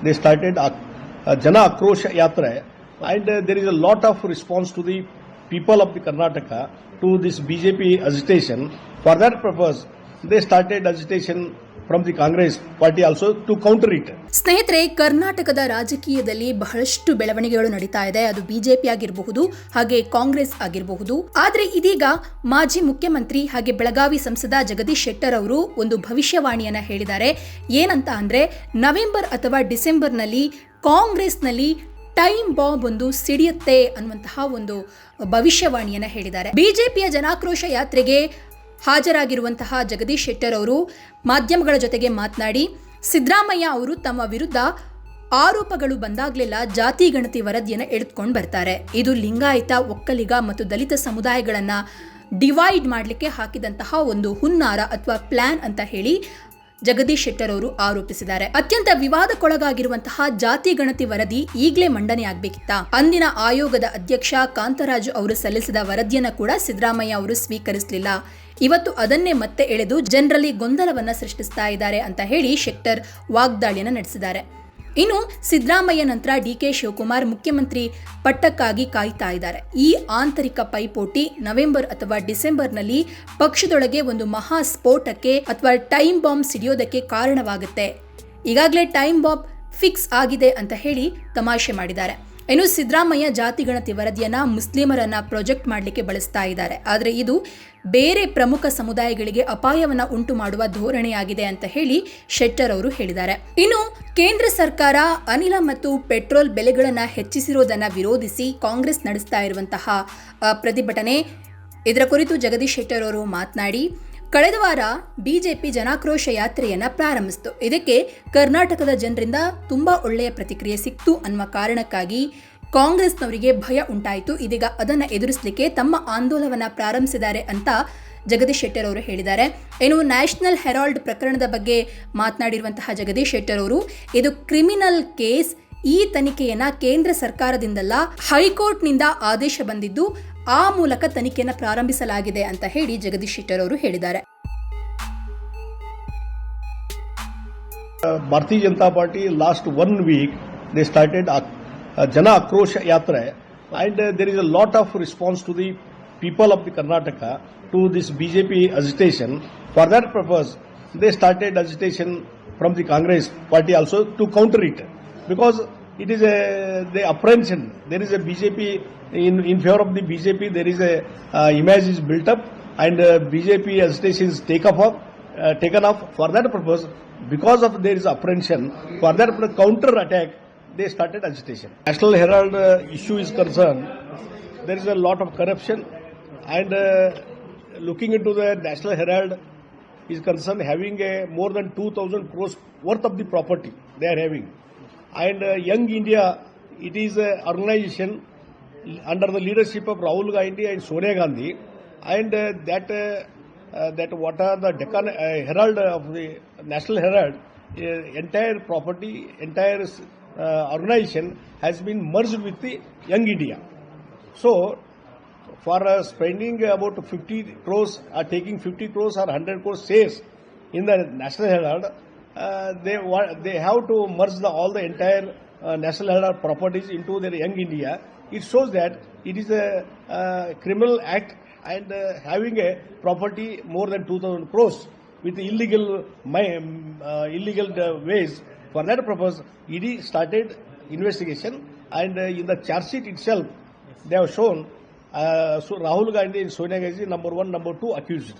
They started a, a Jana Akrosha Yatra and uh, there is a lot of response to the people of the Karnataka to this BJP agitation. For that purpose, they started agitation from the Congress party also to counter it. ಸ್ನೇಹಿತರೆ, ಕರ್ನಾಟಕದ ರಾಜಕೀಯದಲ್ಲಿ ಬಹಳಷ್ಟು ಬೆಳವಣಿಗೆಗಳು ನಡೀತಾ ಇದೆ. ಅದು BJP ಆಗಿರಬಹುದು, ಹಾಗೆ ಕಾಂಗ್ರೆಸ್ ಆಗಿರಬಹುದು. ಆದ್ರೆ ಇದೀಗ ಮಾಜಿ ಮುಖ್ಯಮಂತ್ರಿ ಹಾಗೆ ಬೆಳಗಾವಿ ಸಂಸದ ಜಗದೀಶ್ ಶೆಟ್ಟರ್ ಅವರು ಒಂದು ಭವಿಷ್ಯವಾಣಿಯನ್ನ ಹೇಳಿದ್ದಾರೆ. ಏನಂತ ಅಂದ್ರೆ, ನವೆಂಬರ್ ಅಥವಾ ಡಿಸೆಂಬರ್ನಲ್ಲಿ ಕಾಂಗ್ರೆಸ್ನಲ್ಲಿ ಟೈಮ್ ಬಾಂಬ್ ಒಂದು ಸಿಡಿಯುತ್ತೆ ಅನ್ನುವಂತಹ ಒಂದು ಭವಿಷ್ಯವಾಣಿಯನ್ನ ಹೇಳಿದ್ದಾರೆ. ಬಿಜೆಪಿಯ ಜನಾಕ್ರೋಶ ಯಾತ್ರೆಗೆ ಹಾಜರಾಗಿರುವಂತಹ ಜಗದೀಶ್ ಶೆಟ್ಟರ್ ಅವರು ಮಾಧ್ಯಮಗಳ ಜೊತೆಗೆ ಮಾತನಾಡಿ, ಸಿದ್ದರಾಮಯ್ಯ ಅವರು ತಮ್ಮ ವಿರುದ್ಧ ಆರೋಪಗಳು ಬಂದಾಗಲೆಲ್ಲ ಜಾತಿ ಗಣತಿ ವರದಿಯನ್ನು ಎಳೆದುಕೊಂಡು ಬರ್ತಾರೆ. ಇದು ಲಿಂಗಾಯತ, ಒಕ್ಕಲಿಗ ಮತ್ತು ದಲಿತ ಸಮುದಾಯಗಳನ್ನು ಡಿವೈಡ್ ಮಾಡಲಿಕ್ಕೆ ಹಾಕಿದಂತಹ ಒಂದು ಹುನ್ನಾರ ಅಥವಾ ಪ್ಲ್ಯಾನ್ ಅಂತ ಹೇಳಿ ಜಗದೀಶ್ ಶೆಟ್ಟರ್ ಅವರು ಆರೋಪಿಸಿದ್ದಾರೆ. ಅತ್ಯಂತ ವಿವಾದಕ್ಕೊಳಗಾಗಿರುವಂತಹ ಜಾತಿ ಗಣತಿ ವರದಿ ಈಗಲೇ ಮಂಡನೆ ಆಗ್ಬೇಕಿತ್ತ. ಅಂದಿನ ಆಯೋಗದ ಅಧ್ಯಕ್ಷ ಕಾಂತರಾಜು ಅವರು ಸಲ್ಲಿಸಿದ ವರದಿಯನ್ನ ಕೂಡ ಸಿದ್ದರಾಮಯ್ಯ ಅವರು ಸ್ವೀಕರಿಸಲಿಲ್ಲ. ಇವತ್ತು ಅದನ್ನೇ ಮತ್ತೆ ಎಳೆದು ಜನರಲ್ಲಿ ಗೊಂದಲವನ್ನ ಸೃಷ್ಟಿಸ್ತಾ ಇದ್ದಾರೆ ಅಂತ ಹೇಳಿ ಶೆಟ್ಟರ್ ವಾಗ್ದಾಳಿಯನ್ನು ನಡೆಸಿದ್ದಾರೆ. ಇನ್ನು ಸಿದ್ದರಾಮಯ್ಯ ನಂತರ ಡಿಕೆ ಶಿವಕುಮಾರ್ ಮುಖ್ಯಮಂತ್ರಿ ಪಟ್ಟಕ್ಕಾಗಿ ಕಾಯ್ತಾ ಇದ್ದಾರೆ. ಈ ಆಂತರಿಕ ಪೈಪೋಟಿ ನವೆಂಬರ್ ಅಥವಾ ಡಿಸೆಂಬರ್ನಲ್ಲಿ ಪಕ್ಷದೊಳಗೆ ಒಂದು ಮಹಾ ಸ್ಫೋಟಕ್ಕೆ ಅಥವಾ ಟೈಮ್ ಬಾಂಬ್ ಸಿಡಿಯೋದಕ್ಕೆ ಕಾರಣವಾಗುತ್ತೆ. ಈಗಾಗಲೇ ಟೈಮ್ ಬಾಂಬ್ ಫಿಕ್ಸ್ ಆಗಿದೆ ಅಂತ ಹೇಳಿ ತಮಾಷೆ ಮಾಡಿದ್ದಾರೆ. ಇನ್ನು ಸಿದ್ದರಾಮಯ್ಯ ಜಾತಿ ಗಣತಿ ವರದಿಯನ್ನ ಮುಸ್ಲಿಮರನ್ನ ಪ್ರೊಜೆಕ್ಟ್ ಮಾಡಲಿಕ್ಕೆ ಬಳಸ್ತಾ ಇದ್ದಾರೆ. ಆದರೆ ಇದು ಬೇರೆ ಪ್ರಮುಖ ಸಮುದಾಯಗಳಿಗೆ ಅಪಾಯವನ್ನ ಉಂಟು ಮಾಡುವ ಧೋರಣೆಯಾಗಿದೆ ಅಂತ ಹೇಳಿ ಶೆಟ್ಟರ್ ಅವರು ಹೇಳಿದ್ದಾರೆ. ಇನ್ನು ಕೇಂದ್ರ ಸರ್ಕಾರ ಅನಿಲ ಮತ್ತು ಪೆಟ್ರೋಲ್ ಬೆಲೆಗಳನ್ನು ಹೆಚ್ಚಿಸಿರೋದನ್ನು ವಿರೋಧಿಸಿ ಕಾಂಗ್ರೆಸ್ ನಡೆಸ್ತಾ ಇರುವಂತಹ ಪ್ರತಿಭಟನೆ. ಇದರ ಕುರಿತು ಜಗದೀಶ್ ಶೆಟ್ಟರ್ ಅವರು ಮಾತನಾಡಿ ಕಳೆದ ವಾರ ಬಿಜೆಪಿ ಜನಾಕ್ರೋಶ ಯಾತ್ರೆಯನ್ನ ಪ್ರಾರಂಭಿಸಿತು. ಇದಕ್ಕೆ ಕರ್ನಾಟಕದ ಜನರಿಂದ ತುಂಬಾ ಒಳ್ಳೆಯ ಪ್ರತಿಕ್ರಿಯೆ ಸಿಕ್ತು ಅನ್ನುವ ಕಾರಣಕ್ಕಾಗಿ ಕಾಂಗ್ರೆಸ್ನವರಿಗೆ ಭಯ ಉಂಟಾಯಿತು. ಇದೀಗ ಅದನ್ನು ಎದುರಿಸಲಿಕ್ಕೆ ತಮ್ಮ ಆಂದೋಲನವನ್ನು ಪ್ರಾರಂಭಿಸಿದ್ದಾರೆ ಅಂತ ಜಗದೀಶ್ ಶೆಟ್ಟರ್ ಅವರು ಹೇಳಿದ್ದಾರೆ. ಏನು ನ್ಯಾಷನಲ್ ಹೆರಾಲ್ಡ್ ಪ್ರಕರಣದ ಬಗ್ಗೆ ಮಾತನಾಡಿರುವಂತಹ ಜಗದೀಶ್ ಶೆಟ್ಟರ್ ಅವರು, ಇದು ಕ್ರಿಮಿನಲ್ ಕೇಸ್ ಈ ತನಿಖೆಯನ್ನ ಕೇಂದ್ರ ಸರ್ಕಾರದಿಂದಲ್ಲ ಹೈಕೋರ್ಟ್ನಿಂದ ಆದೇಶ ಬಂದಿದ್ದು ಆ ಮೂಲಕ ತನಿಖೆಯನ್ನು ಪ್ರಾರಂಭಿಸಲಾಗಿದೆ ಅಂತ ಹೇಳಿ ಜಗದೀಶ್ ಶೆಟ್ಟರ್ ಅವರು ಹೇಳಿದ್ದಾರೆ. Bharatiya Janata party last one week they started Jana Akrosha Yatre and there is a lot of response to the people of the Karnataka to this BJP agitation for that purpose they started agitation from the Congress party also to counter it because it is a the apprehension. There is a BJP in in favor of the BJP. There is a uh, image is built up and uh, BJP agitation is take up uh, taken up for that purpose because of there is apprehension for that counter attack they started agitation national herald uh, issue is concerned there is a lot of corruption and uh, looking into the national herald is concerned having a more than 2000 crores worth of the property they are having and uh, young india it is an organization under the leadership of Rahul Gandhi and Sonia Gandhi, and uh, that uh, uh, that what are the Deccan uh, Herald of the National Herald, uh, entire property, entire uh, organization has been merged with the Young India. So, for uh, spending about 50 crores or taking 50 crores or 100 crores shares in the National Herald, uh, they want, they have to merge the, all the entire uh, National properties into their Young India. It shows that it is a uh, criminal act and uh, having a property more than 2,000 crores with illegal uh, illegal uh, ways. For that purpose, ED started investigation and uh, in the charge sheet itself, they have shown uh, so Rahul Gandhi and Sonia Gandhi number one, number two accused.